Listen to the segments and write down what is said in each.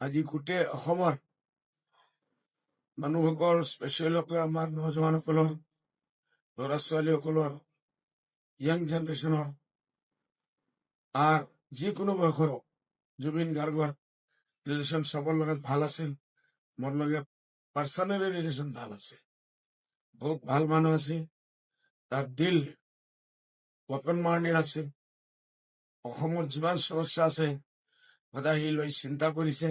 আজি গোটেই অসমৰ মানুহসকল স্পেচিয়েলকৈ আমাৰ নজৱানসকলৰ ল'ৰা ছোৱালীসকলৰ য়াং জেনেৰেশ্যনৰ আৰু যিকোনো বয়সৰ জুবিন গাৰ্গৰ ৰিলেশ্যন চবৰ লগত ভালো আছিল, মোৰ লগত পাৰ্চনেলি ৰিলেশ্যন ভালো আছে বহুত ভালো মানুহ আছে তাৰ দিল অপেন মাইণ্ডেড আছে অসমৰ যিমান সমস্যা আছে সদায় সি লৈ চিন্তা কৰিছে।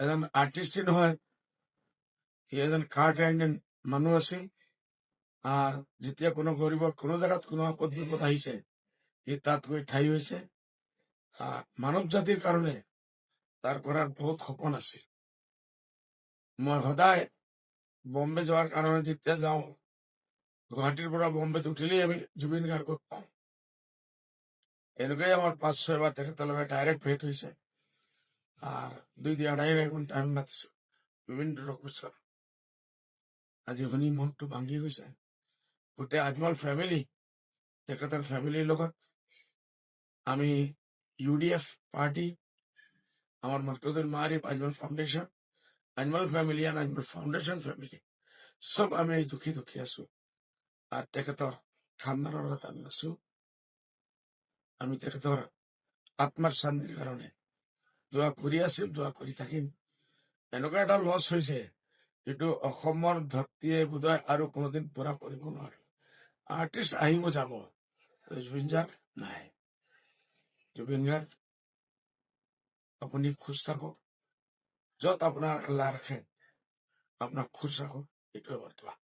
এজন আৰ্টিষ্ট নহয়, সি এজন কাৰ্ড আইন মানুহ আছে আর যেতিয়া কোনো গরিবর কোনো জায়গাত কোনো আপদ বিপদ আহিছে, সি তাত গৈ ঠাই হৈছে। মানৱ জাতিৰ কাৰণে তাৰ কৰাৰ বহুত সপোন আছে মই সদায় বম্বে যোৱাৰ কাৰণে যেতিয়া যাওঁ, গুৱাহাটীৰ পৰা বম্বেত উঠিলেই আমি জুবিন গাৰ্গক পাওঁ। এনেকুৱাই আমার পাঁচ ছয়বার তেখেতৰ লগত ডাইৰেক্ট ভেট হৈছে আর দুই দুই আঢ়াই এখন টাইম মাতিছো বিভিন্ন ৰঘুশ্বৰ আজি শুনি মনটো ভাঙি গৈছে গোটেই আজমল ফেমিলি তেখেতৰ ফেমিলিৰ লগত আমি ইউ ডি এফ পাৰ্টি আমার মরকজুল মারিফ আজমল ফাউন্ডেশন আজমল ফ্যামিলি আর আজমল ফাউন্ডেশন ফ্যামিলি সব আমি এই দুখী দুখী আছো আর তেখেতৰ খানদানৰ লগত আমি আছো আমি তাকে তেখেতৰ আত্মাৰ শান্তিৰ কাৰণে দোৱা কৰি আছো দোৱা কৰি থাকিম। এনেকুৱা এটা লছ হৈছে, যিটো অসমৰ ধৰতীয়ে বোধহয় আৰু কোনোদিন পুৰা কৰিব নোৱাৰে। আৰ্টিষ্ট আহিব যাব জুবিন গাৰ্গ নাই। জুবিন গাৰ্গ আপুনি খোজ থাকক। য'ত আপোনাৰ আল্লাহ ৰাখে, আপোনাক খোজ ৰাখক, এইটোৱে বৰ্তমান।